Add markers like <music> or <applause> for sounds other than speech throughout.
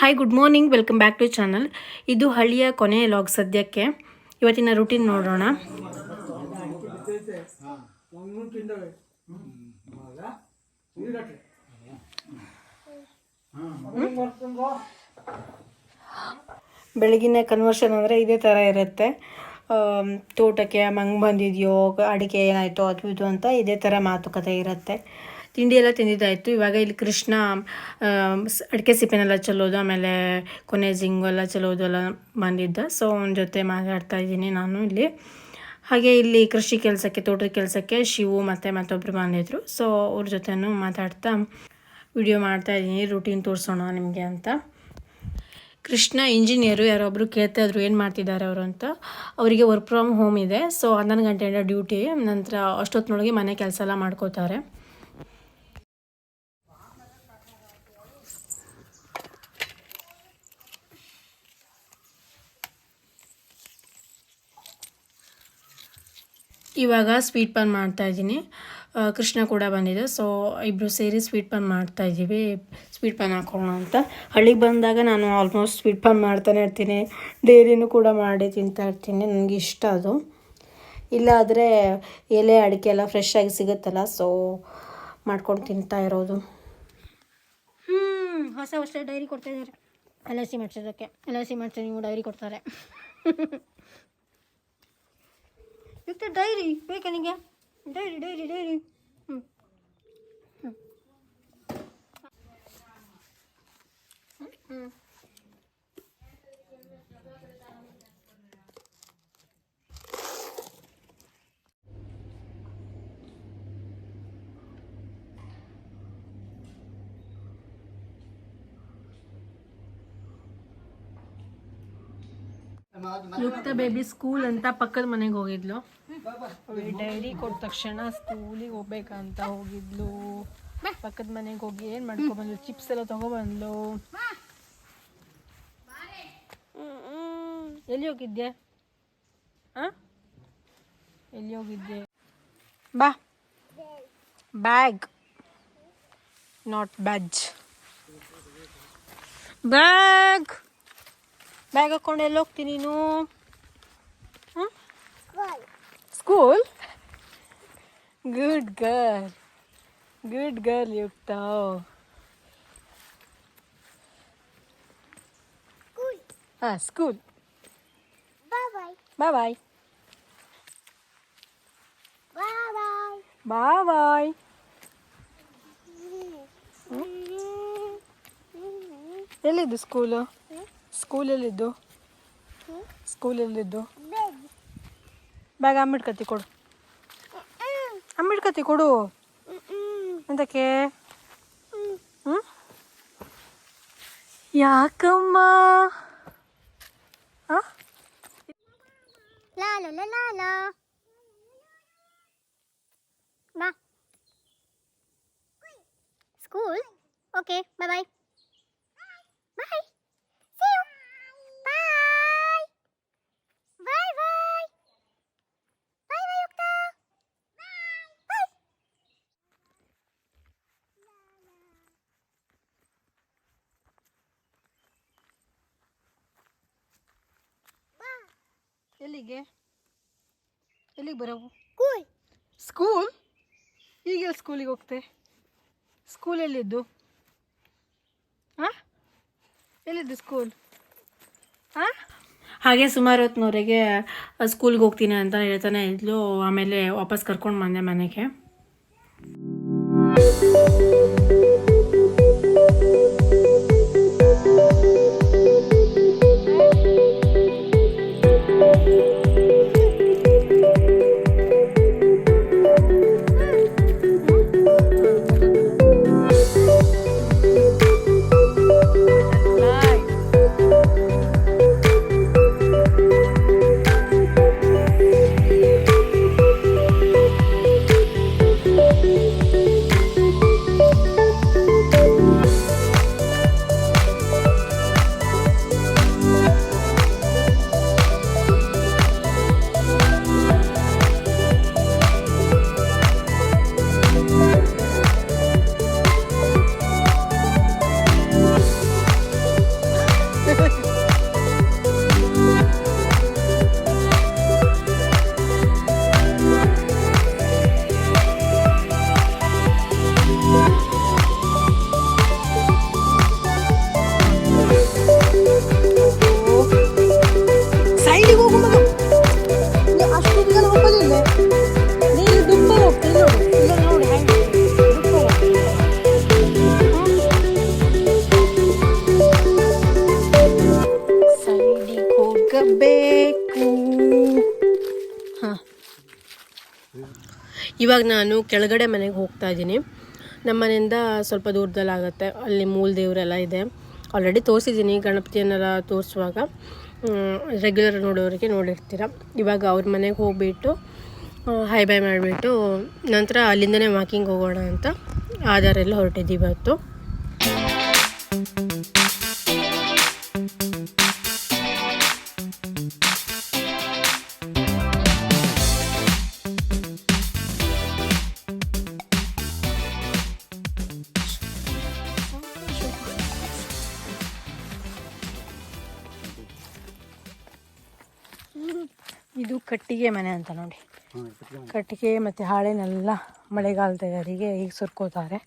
Hi good morning welcome back to channel ಇದು ಹಳ್ಳಿಯ ಕೊನೆಯ ಲಾಗ್ ಸದ್ಯಕ್ಕೆ. ಇವತ್ತಿನ ರೂಟೀನ್ ನೋಡೋಣ. ಬೆಳಗಿನ ಕನ್ವರ್ಷನ್ ಅಂದರೆ ಇದೇ ಥರ ಇರುತ್ತೆ. ತೋಟಕ್ಕೆ ಮಂಗ್ ಬಂದಿದೆಯೋ, ಅಡಿಕೆ ಏನಾಯಿತೋ ಅದು ಇದು ಅಂತ ಇದೇ ಥರ ಮಾತುಕತೆ ಇರುತ್ತೆ. ತಿಂಡಿ ಎಲ್ಲ ತಿಂದಿದ್ದಾಯಿತು. ಇವಾಗ ಇಲ್ಲಿ ಕೃಷ್ಣ ಅಡಿಕೆ ಸಿಪ್ಪೆನೆಲ್ಲ ಚಲೋದು ಆಮೇಲೆ ಕೊನೆ ಜಿಂಗು ಎಲ್ಲ ಚಲೋದು ಎಲ್ಲ ಬಂದಿದ್ದ. ಸೊ ಅವನ ಜೊತೆ ಮಾತಾಡ್ತಾ ಇದ್ದೀನಿ ನಾನು ಇಲ್ಲಿ. ಹಾಗೆ ಇಲ್ಲಿ ಕೃಷಿ ಕೆಲಸಕ್ಕೆ, ತೋಟದ ಕೆಲಸಕ್ಕೆ ಶಿವು ಮತ್ತು ಮತ್ತೊಬ್ಬರು ಬಂದಿದ್ದರು ಸೊ ಅವ್ರ ಜೊತೆನೂ ಮಾತಾಡ್ತಾ ವಿಡಿಯೋ ಮಾಡ್ತಾ ಇದ್ದೀನಿ. ರೂಟೀನ್ ತೋರಿಸೋಣ ನಿಮಗೆ ಅಂತ. ಕೃಷ್ಣ ಇಂಜಿನಿಯರು ಯಾರೊಬ್ಬರು ಕೇಳ್ತಾ ಇದ್ರು ಏನು ಮಾಡ್ತಿದ್ದಾರೆ ಅವರು ಅಂತ. ಅವರಿಗೆ ವರ್ಕ್ ಫ್ರಮ್ ಹೋಮ್ ಇದೆ. ಸೊ ಹನ್ನೊಂದು ಗಂಟೆಯಿಂದ ಡ್ಯೂಟಿ ನಂತರ ಅಷ್ಟೊತ್ತಿನೊಳಗೆ ಮನೆ ಕೆಲಸ ಎಲ್ಲ ಮಾಡ್ಕೋತಾರೆ. ಇವಾಗ ಸ್ವೀಟ್ ಪನ್ ಮಾಡ್ತಾ ಇದ್ದೀನಿ. ಕೃಷ್ಣ ಕೂಡ ಬಂದಿದೆ. ಸೊ ಇಬ್ಬರು ಸೇರಿ ಸ್ವೀಟ್ ಪನ್ ಮಾಡ್ತಾ ಇದ್ದೀವಿ. ಸ್ವೀಟ್ ಪನ್ ಹಾಕೋಣ ಅಂತ. ಹಳ್ಳಿಗೆ ಬಂದಾಗ ನಾನು ಆಲ್ಮೋಸ್ಟ್ ಸ್ವೀಟ್ ಪನ್ ಮಾಡ್ತಾನೆ ಇರ್ತೀನಿ. ಡೈರಿನೂ ಕೂಡ ಮಾಡಿ ತಿಂತಾ ಇರ್ತೀನಿ. ನನಗೆ ಇಷ್ಟ ಅದು. ಇಲ್ಲಾದರೆ ಎಲೆ, ಅಡಿಕೆ ಎಲ್ಲ ಫ್ರೆಶ್ ಆಗಿ ಸಿಗುತ್ತಲ್ಲ ಸೊ ಮಾಡ್ಕೊಂಡು ತಿಂತಾ ಇರೋದು. ಹ್ಞೂ ಹೊಸ ಹೊಸ ಡೈರಿ ಕೊಡ್ತಾ ಇದ್ದಾರೆ. ಎಲ್ ಐ ಸಿ ಮಾಡಿಸೋದಕ್ಕೆ ಎಲ್ ಸಿ ನೀವು ಡೈರಿ ಕೊಡ್ತಾರೆ. <laughs> ಇತ್ತು ಡೈರಿ ಬೇಕಾ ನಿಮಗೆ ಡೈರಿ ಡೈರಿ ಡೈರಿ ಹ್ಞೂ ಹ್ಞೂ ಯುಕ್ತ ಬೇಬಿ ಸ್ಕೂಲ್ ಅಂತ ಪಕ್ಕದ ಮನೆಗೆ ಹೋಗಿದ್ಲು ಡೈರಿ ಕೊಟ್ಟ ತಕ್ಷಣ ಸ್ಕೂಲಿಗೆ ಹೋಗ್ಬೇಕಂತ ಹೋಗಿದ್ಲು. ಪಕ್ಕದ ಮನೆಗೆ ಹೋಗಿ ಏನು ಮಾಡ್ಕೊಬಂದ್ಲು ಚಿಪ್ಸ್ ಎಲ್ಲ ತೊಗೊಬಂದ್ಲು ಎಲ್ಲಿ ಹೋಗಿದ್ದೆ ಹಾಂ ಎಲ್ಲಿ ಹೋಗಿದ್ದೆ ಬಾ. Bag. Not badge bag. Bag ಹಾಕೊಂಡು ಎಲ್ಲಿ ಹೋಗ್ತೀನಿ ನೀನು? School good girl good girl Yukta ಹಾಂ school bye bye bye bye ಎಲ್ಲಿದ್ದು school school ಎಲ್ಲಿದ್ದು? ಸ್ಕೂಲ್ ಎಲ್ಲಿದ್ದು? ಬ್ಯಾಗ್ ಅಮ್ಮಿಡ್ಕತಿ ಕೊಡು. ಅಮ್ಮಿಡ್ಕತಿ ಕೊಡು. ಎಂತಕ್ಕೆ? ಹ್ಞೂ ಯಾಕಮ್ಮ? ಹಾಂ La ಲಾಲ la school? Okay bye. Bye Okay, ಎಲ್ಲಿಗೆ? ಎಲ್ಲಿಗೆ ಬರೋವು? ಸ್ಕೂಲ್ ಸ್ಕೂಲ್ ಈಗ ಸ್ಕೂಲಿಗೆ ಹೋಗ್ತೆ? ಸ್ಕೂಲ್ ಎಲ್ಲಿದ್ದು? ಹಾಂ ಎಲ್ಲಿದ್ದು ಸ್ಕೂಲ್ ಹಾಂ ಹಾಗೆ ಸುಮಾರು ಹೊತ್ತಿನವರೆಗೆ ಸ್ಕೂಲ್ಗೆ ಹೋಗ್ತೀನಿ ಅಂತ ಹೇಳ್ತಾನೆ ಇದ್ಲು. ಆಮೇಲೆ ವಾಪಸ್ ಕರ್ಕೊಂಡು ಬಂದೆ ಮನೆಗೆ. ಇವಾಗ ನಾನು ಕೆಳಗಡೆ ಮನೆಗೆ ಹೋಗ್ತಾ ಇದ್ದೀನಿ. ನಮ್ಮನೆಯಿಂದ ಸ್ವಲ್ಪ ದೂರದಲ್ಲಿ ಆಗುತ್ತೆ. ಅಲ್ಲಿ ಮೂಲ ದೇವರೆಲ್ಲ ಇದೆ. ಆಲ್ರೆಡಿ ತೋರಿಸಿದ್ದೀನಿ. ಗಣಪತಿಯನ್ನೆಲ್ಲ ತೋರಿಸುವಾಗ ರೆಗ್ಯುಲರ್ ನೋಡೋರಿಗೆ ನೋಡಿರ್ತೀರ. ಇವಾಗ ಅವ್ರ ಮನೆಗೆ ಹೋಗಿಬಿಟ್ಟು ಹೈ ಬೈ ಮಾಡಿಬಿಟ್ಟು ನಂತರ ಅಲ್ಲಿಂದನೇ ವಾಕಿಂಗ್ ಹೋಗೋಣ ಅಂತ ಆಧಾರೆಲ್ಲ ಹೊರಟಿದ್ದೀವಿ ಇವತ್ತು. ಇದು ಕಟ್ಟಿಗೆ ಮನೆ ಅಂತ ನೋಡಿ. ಕಟ್ಟಿಗೆ ಮತ್ತು ಹಾಳೆನೆಲ್ಲ ಮಳೆಗಾಲ ತಯಾರಿಗೆ ಈಗ ಸುರ್ಕೋತಾರೆ?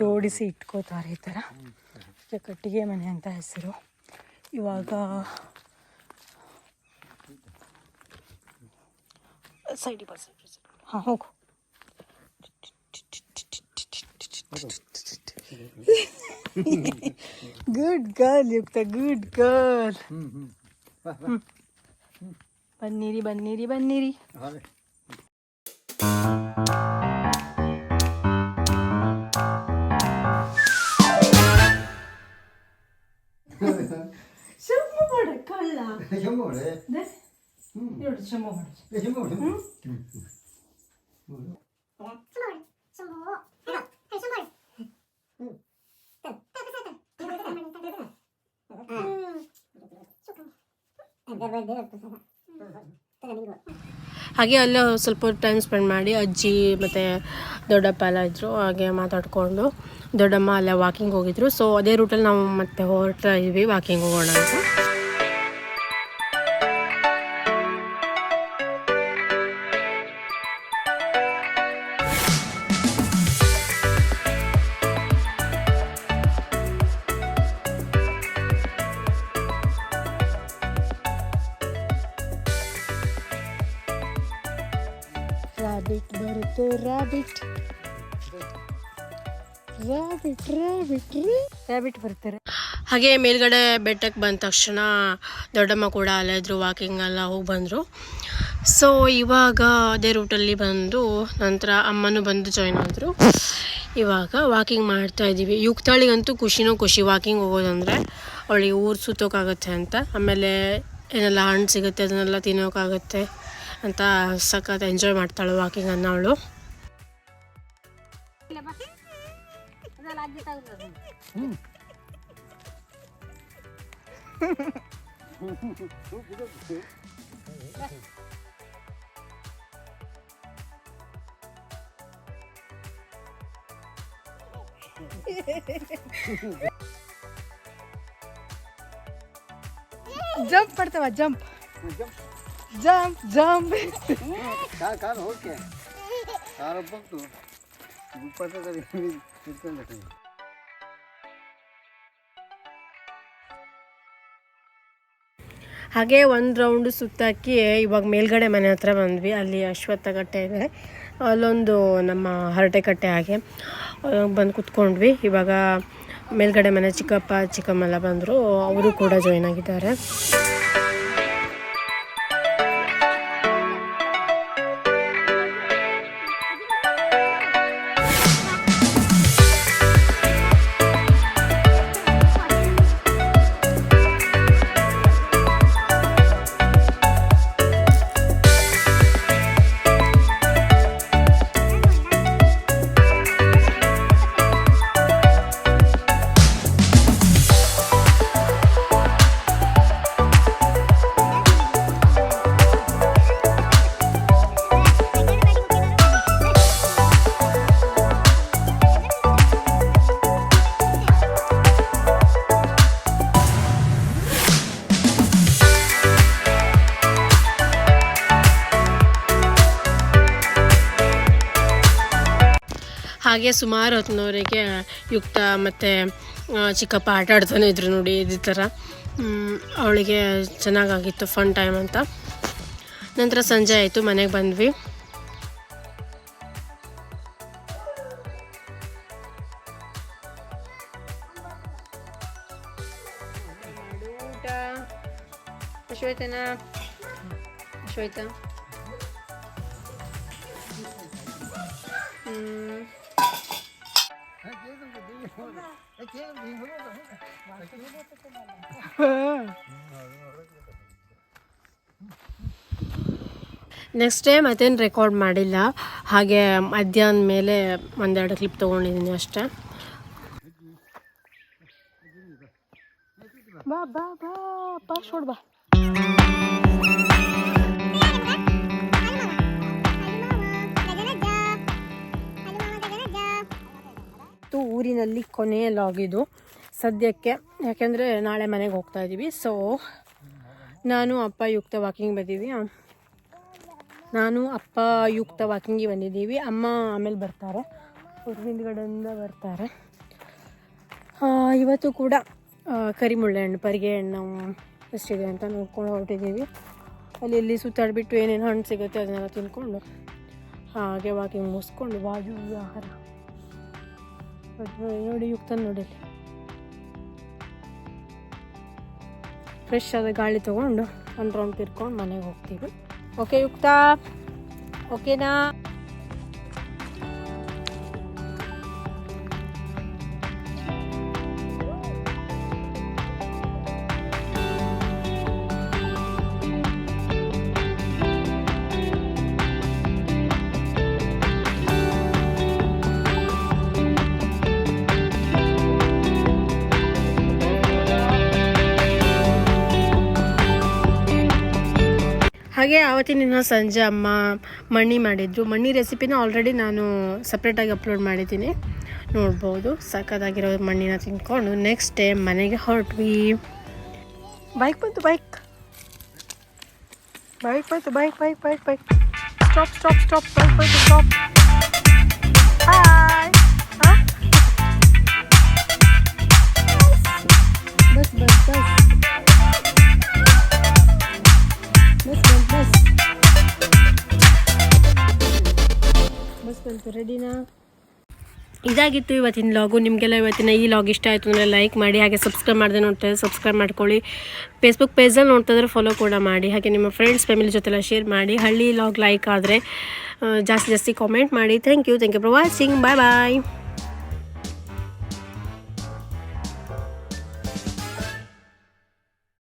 ಜೋಡಿಸಿ ಇಟ್ಕೋತಾರೆ ಈ ಥರ. ಇದಕ್ಕೆ ಕಟ್ಟಿಗೆ ಮನೆ ಅಂತ ಹೆಸರು. ಇವಾಗ ಸೈಡಿ ಬರ್ ಹಾಂ ಹೋಗು. <laughs> Good girl Yukta good girl ಬನ್ನಿರಿ ಬನ್ನಿರಿ ಬನ್ನಿರಿ ಶಂಭ ಮಾಡ ಕಳ್ಳ ದೆ? ನೋಡಿ ಶಂಭ ಮಾಡು ಹಾಗೆ ಅಲ್ಲೇ ಸ್ವಲ್ಪ ಟೈಮ್ ಸ್ಪೆಂಡ್ ಮಾಡಿ ಅಜ್ಜಿ ಮತ್ತು ದೊಡ್ಡಪ್ಪ ಎಲ್ಲ ಇದ್ದರು ಹಾಗೆ ಮಾತಾಡಿಕೊಂಡು ದೊಡ್ಡಮ್ಮ ಅಲ್ಲೇ ವಾಕಿಂಗ್ ಹೋಗಿದ್ರು. ಸೊ ಅದೇ ರೂಟಲ್ಲಿ ನಾವು ಮತ್ತೆ ಹೊರಟಾ ಇದ್ವಿ ವಾಕಿಂಗ್ ಹೋಗೋಣ ಅಂತ. ರಾಬಿಟ್ ಬರುತ್ತೆ ರಾಬಿಟ್ ರಾಬಿಟ್ ರಾಬಿಟ್ ರಾಬಿಟ್ ಬರ್ತಾರೆ. ಹಾಗೆ ಮೇಲ್ಗಡೆ ಬೆಟ್ಟಕ್ಕೆ ಬಂದ ತಕ್ಷಣ ದೊಡ್ಡಮ್ಮ ಕೂಡ ಅಲ್ಲಿದ್ರು ವಾಕಿಂಗ್ ಎಲ್ಲ ಹೋಗಿ ಬಂದರು. ಸೊ ಇವಾಗ ಅದೇ ರೂಟಲ್ಲಿ ಬಂದು ನಂತರ ಅಮ್ಮನೂ ಬಂದು ಜಾಯ್ನ್ ಆದರು. ಇವಾಗ ವಾಕಿಂಗ್ ಮಾಡ್ತಾ ಇದ್ದೀವಿ ಯುಕ್ತಾಳಿಗಂತೂ ಖುಷಿನೂ ಖುಷಿ ವಾಕಿಂಗ್ ಹೋಗೋದಂದರೆ. ಅವಳಿಗೆ ಊರು ಸುತ್ತೋಕ್ಕಾಗತ್ತೆ ಅಂತ. ಆಮೇಲೆ ಏನೆಲ್ಲ ಹಣ್ಣು ಸಿಗುತ್ತೆ, ಅದನ್ನೆಲ್ಲ ತಿನ್ನೋಕ್ಕಾಗತ್ತೆ ಅಂತ ಸಖತ್ ಎಂಜಾಯ್ ಮಾಡ್ತಾಳೆ ವಾಕಿಂಗ್ ಅನ್ನ ಅವಳು ಜಂಪ್ ಮಾಡ್ತಾವ ಜಂಪ್ ಜಂಪ್ ಜಂಪ್ ತಿಳ್ಕೊಂಡೆ ಹಾಗೆ ಒಂದು ರೌಂಡ್ ಸುತ್ತಾಕಿ ಇವಾಗ ಮೇಲ್ಗಡೆ ಮನೆ ಹತ್ರ ಬಂದ್ವಿ. ಅಲ್ಲಿ ಅಶ್ವತ್ಥ ಕಟ್ಟೆ ಇದೆ. ಅಲ್ಲೊಂದು ನಮ್ಮ ಹರಟೆ ಕಟ್ಟೆ ಹಾಗೆ ಬಂದು ಕುತ್ಕೊಂಡ್ವಿ. ಇವಾಗ ಮೇಲ್ಗಡೆ ಮನೆ ಚಿಕ್ಕಪ್ಪ ಚಿಕ್ಕಮ್ಮ ಎಲ್ಲ ಬಂದರು. ಅವರು ಕೂಡ ಜಾಯ್ನ್ ಆಗಿದ್ದಾರೆ. ಹಾಗೆ ಸುಮಾರು ಹೊತ್ತಿನವರಿಗೆ ಯುಕ್ತ ಮತ್ತು ಚಿಕ್ಕಪ್ಪ ಆಟ ಆಡ್ತಾನೆ ಇದ್ರು ನೋಡಿ ಇದೇ ಥರ ಅವಳಿಗೆ ಚೆನ್ನಾಗಾಗಿತ್ತು ಫನ್ ಟೈಮ್ ಅಂತ. ನಂತರ ಸಂಜೆ ಆಯಿತು, ಮನೆಗೆ ಬಂದ್ವಿ. ಶ್ವೇತನಾ ಅಶ್ವಯ್ತನಾ ಅಶ್ವಯ್ತ ನೆಕ್ಸ್ಟ್ ಡೇ ಮತ್ತೇನು ರೆಕಾರ್ಡ್ ಮಾಡಿಲ್ಲ. ಹಾಗೆ ಮಧ್ಯಾಹ್ನ ಮೇಲೆ ಒಂದೆರಡು ಕ್ಲಿಪ್ ತೊಗೊಂಡಿದ್ದೀನಿ ಅಷ್ಟೇ. ಬಾ ಬಾ ಬಾ ಬಾ ಬಾ. ಮತ್ತು ಊರಿನಲ್ಲಿ ಕೊನೆಯ ಲಾಗ್ ಇದು ಸದ್ಯಕ್ಕೆ. ಯಾಕೆಂದರೆ ನಾಳೆ ಮನೆಗೆ ಹೋಗ್ತಾ ಇದ್ದೀವಿ ಸೊ ನಾನು, ಅಪ್ಪ ಯುಕ್ತ ವಾಕಿಂಗ್ ಬಂದೀವಿ ನಾನು, ಅಪ್ಪ ಯುಕ್ತ ವಾಕಿಂಗಿಗೆ ಬಂದಿದ್ದೀವಿ. ಅಮ್ಮ ಆಮೇಲೆ ಬರ್ತಾರೆ. ಹಿಂದ್ಗಡೆಯಿಂದ ಬರ್ತಾರೆ. ಇವತ್ತು ಕೂಡ ಕರಿಮುಳ್ಳೆ ಹಣ್ಣು, ಪರಿಗೆ ಹಣ್ಣು ಎಷ್ಟಿದೆ ಅಂತ ನೋಡ್ಕೊಂಡು ಹೊರಟಿದ್ದೀವಿ. ಅಲ್ಲಿ ಇಲ್ಲಿ ಸುತ್ತಾಡ್ಬಿಟ್ಟು ಏನೇನು ಹಣ್ಣು ಸಿಗುತ್ತೆ ಅದನ್ನೆಲ್ಲ ತಿನ್ಕೊಂಡು ಹಾಗೆ ವಾಕಿಂಗ್ ಮುಗಿಸ್ಕೊಂಡು ಬಾಜು ಆಹಾರ. ನೋಡಿ ಯುಕ್ತ ನೋಡಿ. ಫ್ರೆಶ್ ಆದ ಗಾಳಿ ತೊಗೊಂಡು ಒಂದು ರೌಂಡ್ ತಿರ್ಕೊಂಡು ಮನೆಗೆ ಹೋಗ್ತೀವಿ. ಓಕೆ ಯುಕ್ತ. ಓಕೆನಾ ಹಾಗೆ ಆವತ್ತಿನ ದಿನ ಸಂಜೆ ಅಮ್ಮ ಮಣ್ಣಿ ಮಾಡಿದ್ರು. ಮಣ್ಣಿ ರೆಸಿಪಿನ ಆಲ್ರೆಡಿ ನಾನು ಸಪ್ರೇಟಾಗಿ ಅಪ್ಲೋಡ್ ಮಾಡಿದ್ದೀನಿ. ನೋಡ್ಬೋದು. ಸಖತ್ತಾಗಿರೋ ಮಣ್ಣಿನ ತಿನ್ಕೊಂಡು ನೆಕ್ಸ್ಟ್ ಡೇ ಮನೆಗೆ ಹೊರಟ್ವಿ. ಬೈಕ್ ಬಂತು ಬೈಕ್ ಬೈಕ್ ಬಂತು bike bike bike bike stop stop stop bike ಬಂತು ಸ್ಟಾಪ್ ಹಾಯ್ ಬಂತು ರೆಡಿನಾ ಇದಾಗಿತ್ತು ಇವತ್ತಿನ ಲಾಗು ನಿಮಗೆಲ್ಲ ಇವತ್ತಿನ ಈ ಲಾಗ್ ಇಷ್ಟ ಆಯಿತು ಅಂದರೆ ಲೈಕ್ ಮಾಡಿ, ಹಾಗೆ ಸಬ್ಸ್ಕ್ರೈಬ್ ಮಾಡದೆ ನೋಡ್ತಾ ಸಬ್ಸ್ಕ್ರೈಬ್ ಮಾಡ್ಕೊಳ್ಳಿ. ಫೇಸ್ಬುಕ್ ಪೇಜಲ್ಲಿ ನೋಡ್ತಾ ಇದ್ರೆ ಫಾಲೋ ಕೂಡ ಮಾಡಿ. ಹಾಗೆ ನಿಮ್ಮ ಫ್ರೆಂಡ್ಸ್ ಫ್ಯಾಮಿಲಿ ಜೊತೆಲ್ಲ ಶೇರ್ ಮಾಡಿ. ಹಳ್ಳಿ ಲಾಗ್ ಲೈಕ್ ಆದರೆ ಜಾಸ್ತಿ ಜಾಸ್ತಿ ಕಾಮೆಂಟ್ ಮಾಡಿ. Thank you thank you for watching bye bye